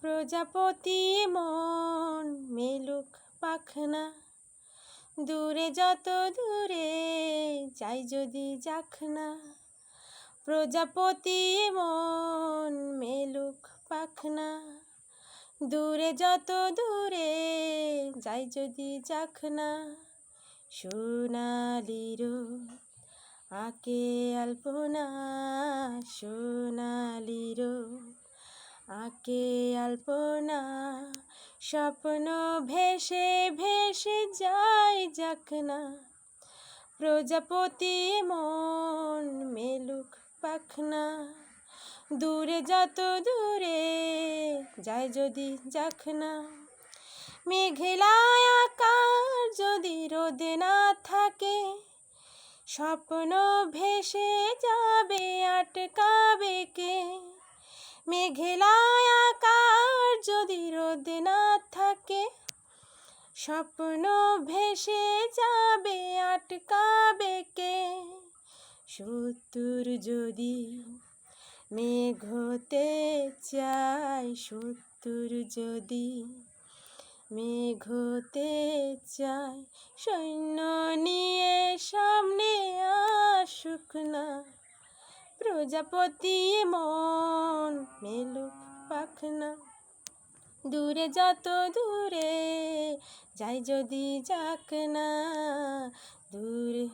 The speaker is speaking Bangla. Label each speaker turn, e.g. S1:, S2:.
S1: প্রজাপতি মন মেলুক পাখনা। দূরে যত দূরে যাই যদি যাক না। প্রজাপতি মন মেলুক পাখনা। দূরে যত দূরে যাই যদি যাক না। সোনালির আকে আলপনা, সোনালির আকে আলপনা, স্বপ্ন ভেসে ভেসে যায় যাক না। প্রজাপতি মন মেলুক পাখনা, দূরে যত দূরে যায় যদি যাক না। মেঘেলায় আকার যদি রোদ না থাকে, স্বপ্ন ভেসে যাবে, আটকাবে কে মেঘেলায় আকার যদি রোদ না থাকে, স্বপ্ন ভেসে যাবে, আটকাবে কে? সত্তর যদি মেঘ হতে চাই সত্তর যদি মেঘ হতে চাই সৈন্য নিয়ে সামনে প্রজাপতি মন মেলুক পাখনা। দূরে যত দূরে যাই যদি যাক না দূরে